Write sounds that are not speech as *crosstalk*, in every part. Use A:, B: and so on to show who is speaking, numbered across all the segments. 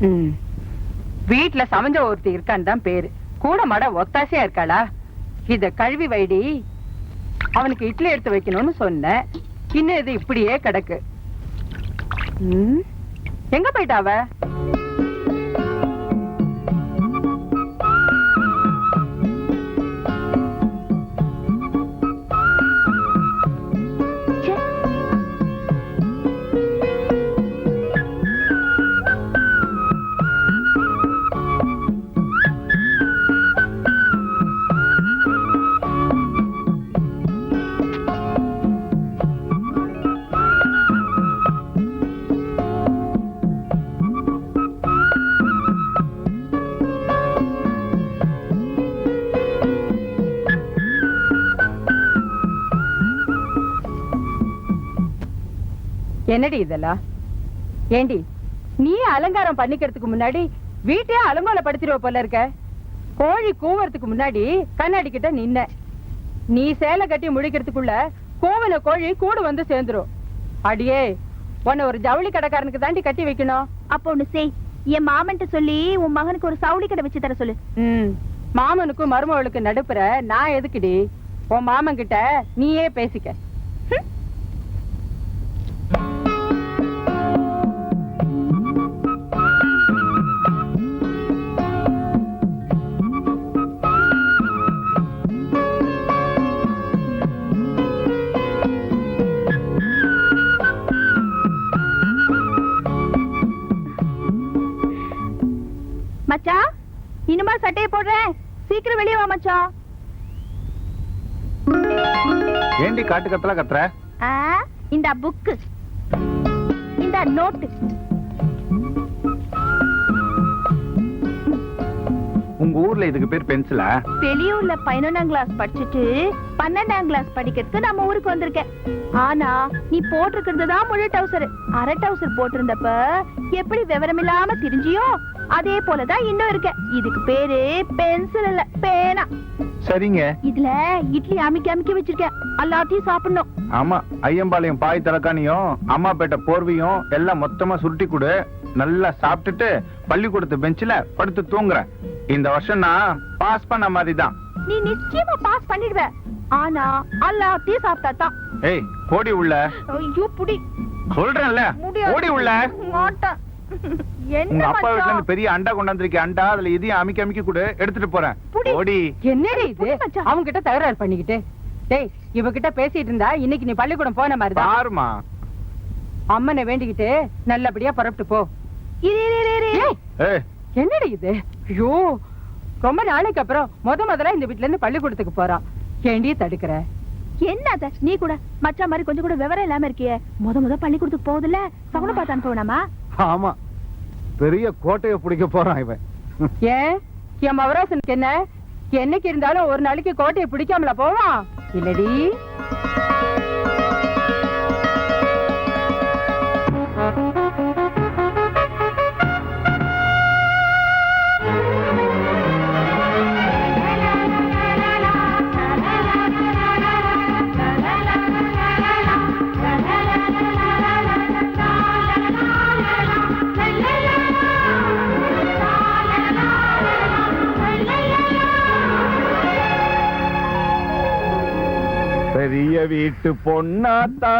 A: ம். வீட்ல சமைஞ்ச ஒருத்தி இருக்கான்னு தான் பேரு. கூட மட ஒத்தாசையா இருக்காளா? இத கழுவி வைடி. அவனுக்கு இட்லி எடுத்து வைக்கணும்னு சொன்னேன் இன்னும் இது இப்படியே கிடக்கு. எங்க போயிட்டா என்னடி இதெல்லாம் ஏண்டி நீ அலங்காரம் பண்ணிக்கிறதுக்கு முன்னாடி வீட்டையே அலங்கோலப்படுத்திடுவ போல இருக்க. கோழி கூவறதுக்கு முன்னாடி கண்ணாடி கிட்ட நின்ன. நீ சேலை கட்டி முடிக்கிறதுக்குள்ள கோவில கோழி கூடு வந்து சேர்ந்துரும். அடியே உன்னை ஒரு ஜவுளி கடைக்காரனுக்கு தாண்டி கட்டி வைக்கணும்.
B: அப்ப ஒண்ணு செய். என் மாமன்ட்ட சொல்லி உன் மகனுக்கு ஒரு சவுளி கடை வச்சு தர சொல்லு.
A: ம் மாமனுக்கும் மருமவளுக்கு நடுப்புற நான் எதுக்குடி? உன் மாமன் கிட்ட நீயே பேசிக்க.
B: மச்சான்? இனிமே சட்டையை போடுறேன். சீக்கிரம் வெளியே வா மச்சான்.
C: ஏண்டி காட்டு கத்தல கத்துற
B: இந்த புக்கு இந்த நோட்டு
C: உங்க ஊர்ல இதுக்கு பேர் பென்சிலா
B: வெளியூர்ல பதினொன்னாம் கிளாஸ் படிச்சுட்டு பன்னெண்டாம் கிளாஸ் படிக்கிறதுக்கு நம்ம ஊருக்கு வந்திருக்கேன். ஆனா நீ போட்டிருக்கிறது தான் முழு டவுசர் அரை டவுசர் போட்டிருந்தப்ப எப்படி விவரம் இல்லாம திரிஞ்சியோ அதே போலதான் இன்னும் இருக்க இதுக்கு பேரு பென்சில் இல்ல பேனா.
C: சரிங்க.
B: இதுல இட்லி அமுக்கி அமுக்கி வச்சிருக்கேன். எல்லாத்தையும் சாப்பிடணும்.
C: ஆமா ஐயம்பாளையம் பாய் தலக்காணியும் அம்மாப்பேட்டை போர்வையும் எல்லாம் மொத்தமா சுருட்டி கொடு. நல்லா சாப்பிட்டுட்டு பள்ளிக்கூடத்து பெஞ்சில படுத்து தூங்குறேன். இந்த வருஷம் நான் பாஸ் பண்ண மாதிரி தான்
B: நீ நிச்சயமா பாஸ் பண்ணிடுவ. ஆனா எல்லாத்தையும் சாப்பிட்டா தான்
C: ஏய் ஓடி உள்ள.
B: ஐயோ புடி.
C: சொல்றேன்ல. ஓடி உள்ள.
B: மாட்டேன் என்ன
C: உங்க அப்பா
B: மச்சான்?
C: இருந்து பெரிய அண்டா கொண்டாந்துருக்கேன் அண்டா அதுல இதையும் அமிக்கி அமிக்கி கொடு எடுத்துட்டு போறேன். ஓடி
A: என்னடி இது. அவங்க கிட்ட தகராறு பண்ணிக்கிட்டு. டேய் இவகிட்ட பேசிட்டு இருந்தா இன்னைக்கு நீ பள்ளிக்கூடம் போன மாதிரிதான்.
C: பாருமா
A: அம்மனை வேண்டிக்கிட்டு நல்லபடியா புறப்பட்டு போ.
B: இரு, இரு, இரு, இரு.
A: ஏய்,
C: ஏய்.
A: என்னடி இது? ஐயோ. ரொம்ப நாளைக்கு அப்புறம் முத முதல்ல இந்த வீட்ல இருந்து பள்ளிக்கூடத்துக்கு போறான் ஏண்டி தடுக்கிற?
B: என்ன அத? நீ கூட மச்சான் மாதிரி கொஞ்சம் கூட விவரம் இல்லாம இருக்கியே. முத முத பள்ளிக்கூடத்துக்கு போகுதுல சகுன பார்த்து அனுப்புவனாமா
C: ஆமா. பெரிய கோட்டையை பிடிக்க போறான் இவன்.
A: ஏன்? என் மவராசனுக்கு என்ன? என்னைக்கு இருந்தாலும் ஒரு நாளைக்கு கோட்டையை பிடிக்காமல போவான்? இல்லடி.
C: பெரிய வீட்டு பொண்ணாத்தா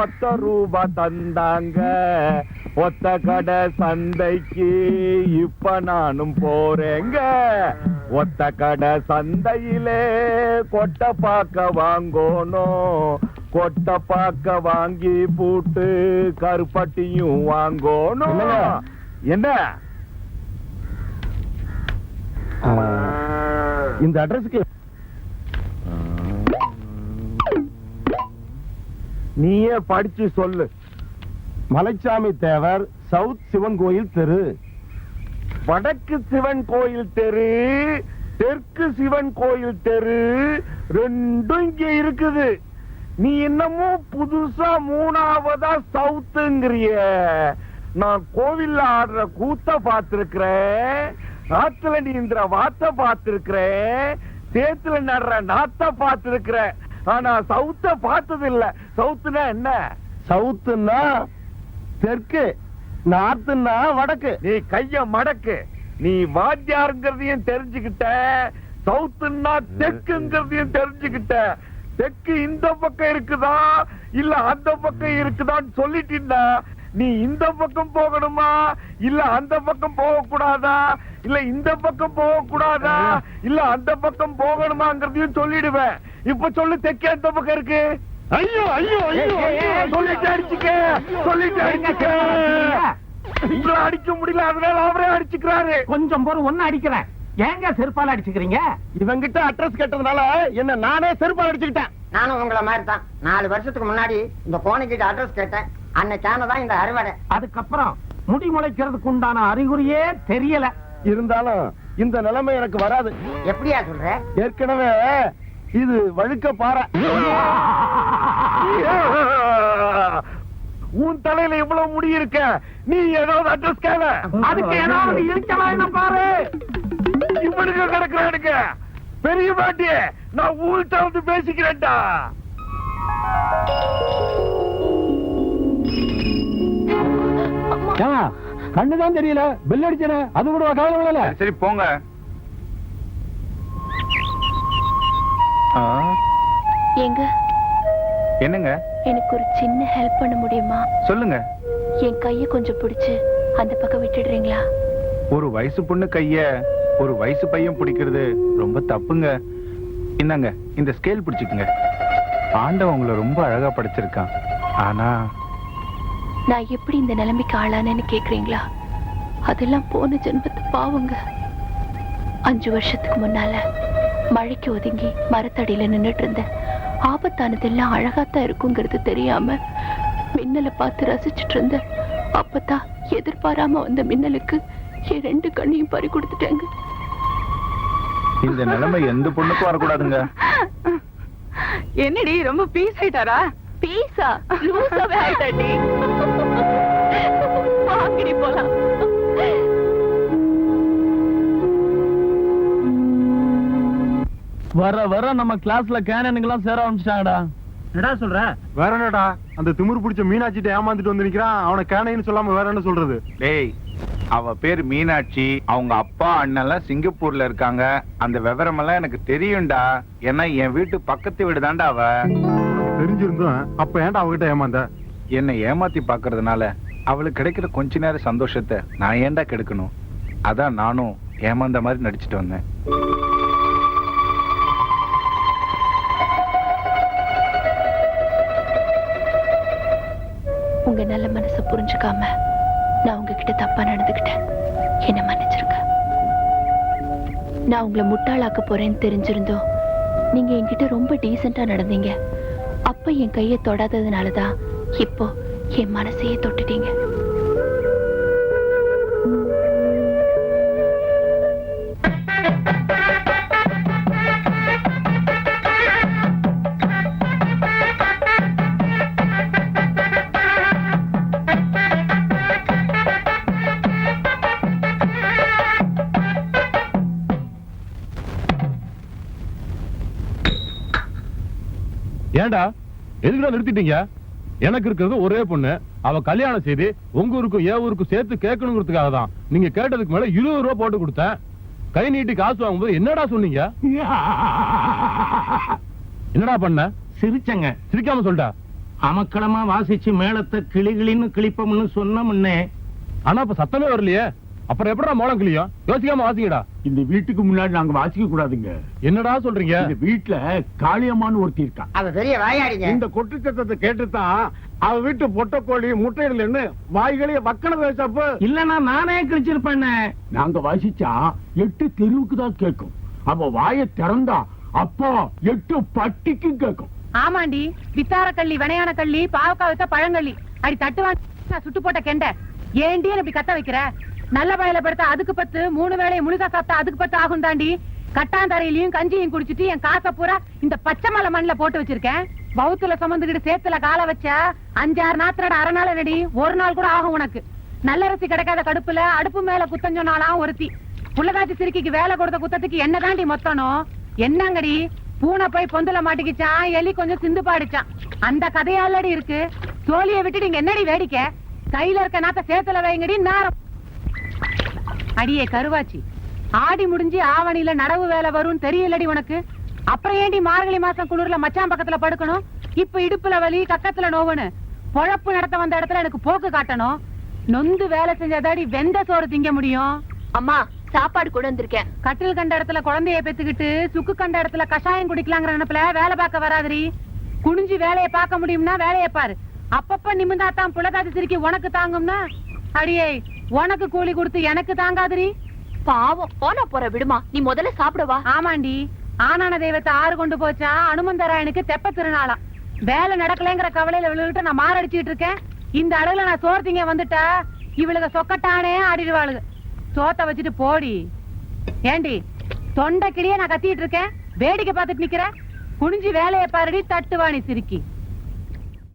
C: ஒத்த ரூபா தந்தாங்க. ஒத்த கடை சந்தைக்கு இப்ப நானும் போறேங்க. ஒத்த கடை சந்தையிலே கொட்டை பாக்க வாங்கணும். கொட்டை பாக்க வாங்கி பூட்டு கருப்பட்டியும் வாங்கணும். என்ன? இந்த அட்ரஸுக்கு நீயே படிச்சு சொல்லு. மலைச்சாமி தேவர் சவுத் சிவன் கோயில் தெரு. வடக்கு சிவன் கோயில் தெரு. தெற்கு சிவன் கோயில் தெரு. ரெண்டும் இங்க இருக்குது. நீ என்னமோ புதுசா மூணாவதா சவுத்துங்கிறிய. நான் கோவில்ல ஆடுற கூத்த பார்த்திருக்கிறேன். ஆத்துல நீந்திர வாத்த பார்த்திருக்கிற சேத்துல நடுற நாத்த பார்த்திருக்கிற ஆனா சவுத்த பார்த்தது இல்ல சவுத்துனா என்ன?
D: சவுத்துன்னா தெற்கு நார்த்துன்னா வடக்கு.
C: நீ கைய மடக்கு. நீ வாத்தியாருங்கிறதையும் தெரிஞ்சுக்கிட்ட. சவுத்துன்னா தெக்குங்கிறதையும் தெரிஞ்சுக்கிட்ட. தெற்கு இந்த பக்கம் இருக்குதா? இல்ல அந்த பக்கம் இருக்குதான்னு சொல்லிட்டீன்னா நீ இந்த பக்கம் போகணுமா? இல்ல அந்த பக்கம் போக கூடாதா இல்ல இந்த பக்கம் போக கூடாதா இல்ல அந்த பக்கம் போகணுமாங்கிறதையும் சொல்லிடுவேன். இப்ப சொல்லு தெற்கு எந்த பக்கம் இருக்கு? ஐயோ ஐயோ ஐயோ சொல்லிட்டு அடிச்சுக்க சொல்லிட்டு அடிச்சுக்க. அடிக்க முடியல அதனால அவரே அடிச்சுக்கிறாரு.
D: கொஞ்சம் பொறு ஒன்னு அடிக்கிறேன். ஏங்க செருப்பால அடிச்சுக்கிறீங்க? இவங்கிட்ட அட்ரஸ் கேட்டதுனால என்ன நானே செருப்பால அடிச்சுக்கிட்டேன்.
E: நானும் உங்களை மாதிரி தான் நாலு வருஷத்துக்கு முன்னாடி இந்த கோணிக்கிட்ட அட்ரஸ் கேட்டேன். அன்னைக்கான தான் இந்த அறுவடை.
D: அதுக்கப்புறம் முடி முளைக்கிறதுக்கு உண்டான அறிகுறியே தெரியல. இருந்தாலும் இந்த நிலைமை எனக்கு வராது.
E: எப்படியா சொல்ற?
D: ஏற்கனவே இது வழுக்க பாறை. *laughs*
C: உன் தலையில இவ்வளவு முடி இருக்க? நீ ஏதாவது அட்ரஸ் கேள.
D: அதுக்கு ஏதாவது இழுக்கலாம் பாரு.
C: இவனுக்கு கிடக்குறானுங்க பெரிய பாட்டி நான் ஊர்கிட்ட வந்து பேசிக்கிறேன்டா.
D: கண்ணுதான் தெரியல. பெல் அடிச்சன. அது கூட
F: சரி, சரி போங்க.
G: எங்க
F: என்னங்க?
G: எனக்கு ஒரு சின்ன ஹெல்ப் பண்ண முடியுமா?
F: சொல்லுங்க.
G: என் கைய கொஞ்சம் பிடிச்சு அந்த பக்கம் விட்டுடுறீங்களா?
F: ஒரு வயசு பொண்ணு கைய ஒரு வயசு பையன் பிடிக்கிறது ரொம்ப தப்புங்க. இந்தாங்க இந்த ஸ்கேல் பிடிச்சுக்குங்க. ஆண்டவன் உங்களை ரொம்ப அழகா படைச்சிருக்கான். ஆனா
G: நான் எப்படி இந்த நிலைமைக்கு ஆளானேன்னு கேக்குறீங்களா? அதெல்லாம் போன ஜென்மத்து பாவங்க. அஞ்சு வருஷத்துக்கு முன்னால. மழைக்கு ஒதுங்கி மரத்தடியில நின்னுட்டு இருந்தேன் ஆபத்தானதெல்லாம் அழகாத்தான் இருக்குங்கிறது தெரியாம மின்னலை பார்த்து ரசிச்சிட்டு இருந்தேன் அப்பதான் எதிர்பாராம வந்த மின்னலுக்கு என் ரெண்டு கண்ணையும் பறி கொடுத்துட்டேங்க.
F: இந்த நிலைமை எந்த பொண்ணுக்கும் வரக்கூடாதுங்க.
H: என்னடி ரொம்ப பீஸ் ஆயிட்டாரா?
G: பீஸா லூசாவே ஆயிட்டாடி வாங்கடி போலாம்.
D: வர வர நம்ம கிளாஸ்ல எல்லாம் சேர ஆரம்பிச்சிட்டாங்கடா. என்னடா சொல்ற?
C: வேற என்னடா? அந்த திமிரு பிடிச்ச மீனாட்சிட்ட ஏமாந்துட்டு வந்து நிக்கிறான். அவனை கேனைன்னு சொல்லாம வேற என்ன சொல்றது?
F: டேய் அவ பேர் மீனாட்சி. அவங்க அப்பா அண்ணெல்லாம் சிங்கப்பூர்ல இருக்காங்க. அந்த விவரம் எல்லாம் எனக்கு தெரியும்டா. ஏன்னா என் வீட்டு பக்கத்து வீடு தான்டா அவ.
C: தெரிஞ்சிருந்தோம் அப்ப ஏன்டா அவகிட்ட ஏமாந்த?
F: என்னை ஏமாத்தி பாக்குறதுனால அவளுக்கு கிடைக்கிற கொஞ்ச நேர சந்தோஷத்தை நான் ஏன்டா கெடுக்கணும்? அதான் நானும் ஏமாந்த மாதிரி நடிச்சிட்டு வந்தேன்.
G: உங்க நல்ல மனசை புரிஞ்சுக்காம நான் உங்ககிட்ட தப்பா நடந்துக்கிட்டேன். என்ன மன்னிச்சிருங்க. நான் உங்களை முட்டாளாக்க போறேன்னு தெரிஞ்சிருந்தோம். நீங்க என்கிட்ட ரொம்ப டீசெண்டா நடந்தீங்க. அப்ப என் கையை தொடாததுனாலதான் இப்போ என் மனசையே தொட்டுட்டீங்க.
I: ஏன்டா? எதுக்குடா நிறுத்திட்டீங்க? எனக்கு இருக்கிறது ஒரே பொண்ணு. அவ கல்யாணம் செய்து உங்க ஊருக்கும் என் ஊருக்கும் சேர்த்து கேட்கணுங்கிறதுக்காக தான். நீங்க கேட்டதுக்கு மேல இருபது ரூபா போட்டு கொடுத்தேன். கை நீட்டி காசு வாங்கும்போது என்னடா சொன்னீங்க? என்னடா பண்ண?
D: சிரிச்சங்க.
I: சிரிக்காம சொல்லிட்டா
D: அமக்களமா வாசிச்சு மேளத்தை கிளிகளின்னு கிளிப்போம்னு சொன்ன முன்னே
I: ஆனா இப்ப சத்தமே வரலையே. அப்புறம் எப்படா மோளம் கிளியும் யோசிக்காம வாசிங்கடா.
J: இந்த வீட்டுக்கு முன்னாடி நாங்க வாசிக்க கூடாதுங்க.
I: என்னடா சொல்றீங்க?
J: இந்த வீட்டுல காளியம்மான்னு ஒருத்தி இருக்கா.
E: அவ பெரிய வாயாடிங்க.
J: இந்த கொட்டு சத்தத்தை கேட்டுத்தான் அவ வீட்டு பொட்டக்கோழி முட்டையிடலன்னு வாய்களே வக்கன பேசப்ப
D: இல்லன்னா நானே கிழிச்சிருப்பேன்.
J: நாங்க வாசிச்சா எட்டு தெருவுக்கு தான் கேட்கும். அவ வாயை திறந்தா அப்போ எட்டு பட்டிக்கு கேட்கும்.
H: ஆமாண்டி வித்தார கள்ளி வினையான கள்ளி பாவக்கா வைத்த பழங்கள்ளி. அடி தட்டுவான் சுட்டு போட்ட கெண்ட. ஏண்டி இப்படி கத்த வைக்கிற? நல்ல பயல படுத்தா அதுக்கு பத்து மூணு வேலையை முழுகா சாப்பிட்டா அதுக்கு பத்து ஆகும் தாண்டி கட்டாந்தரையிலையும் கஞ்சியும் குடிச்சிட்டு என் காசை பூரா இந்த பச்சை மலை மண்ணில் போட்டு வச்சிருக்கேன். பௌத்துல சுமந்துக்கிட்டு சேத்துல கால வச்சா அஞ்சாறு நாத்தனோட அரை நாள் ரெடி ஒரு நாள் கூட ஆகும் உனக்கு. நல்லரசி கிடைக்காத கடுப்புல அடுப்பு மேல குத்தம் சொன்னாலாம் ஒருத்தி. புள்ளதாச்சி சிறுக்கிக்கு வேலை கொடுத்த குத்தத்துக்கு என்ன தாண்டி மொத்தனும் என்னங்கடி? பூனை போய் பொந்துல மாட்டிக்கிச்சான் எலி கொஞ்சம் சிந்து பாடிச்சான். அந்த கதையாலடி இருக்கு. சோழிய விட்டு நீங்க என்னடி வேடிக்கை? கையில இருக்க நாத்த சேத்துல வைங்கடி நேரம் அடியே கருவாச்சி. ஆடி முடிஞ்சு ஆவணியில நடவு வேலை வரும்னு தெரியலடி உனக்கு. அப்புறம் ஏண்டி மார்கழி மாசம் குளிர்ல மச்சான் பக்கத்துல படுக்கணும்? இப்ப இடுப்புல வலி கக்கத்துல நோவுன்னு. பொழப்பு நடத்த வந்த இடத்துல எனக்கு போக்கு காட்டணும். நொந்து வேலை செஞ்சாதாடி வெந்த சோறு திங்க முடியும்.
B: அம்மா சாப்பாடு கொண்டு வந்திருக்கேன்.
H: கட்டில் கண்ட இடத்துல குழந்தைய பெத்துக்கிட்டு சுக்கு கண்ட இடத்துல கஷாயம் குடிக்கலாங்கிற நினைப்புல வேலை பார்க்க வராதடி. குனிஞ்சு வேலையை பார்க்க முடியும்னா வேலையை பாரு. அப்பப்ப நிமிந்தாத்தான் புலகாதி சிரிக்கி உனக்கு தாங்கும்னா? அடியே உனக்கு கூலி கொடுத்து எனக்கு தாங்காதுரி?
B: பாவம். போனா போற விடுமா. நீ முதல்ல சாப்பிடவா.
H: ஆமாண்டி. ஆனான தெய்வத்தை ஆறு கொண்டு போச்சா? அனுமந்தராயனுக்கு தெப்ப திருநாளாம். வேலை நடக்கலைங்கிற கவலையில விழுகிட்டு நான் மாரடிச்சுட்டு இருக்கேன். இந்த அளவுல நான் சோறு திங்க வந்துட்டா இவளுக சொக்கட்டானே ஆடிடுவாளுக. சோத்த வச்சுட்டு போடி. ஏண்டி தொண்டை கிளியே நான் கத்திட்டு இருக்கேன். வேடிக்கை பார்த்துட்டு நிக்கிற? குனிஞ்சு வேலையை பாருடி தட்டுவாணி சிரிக்கி.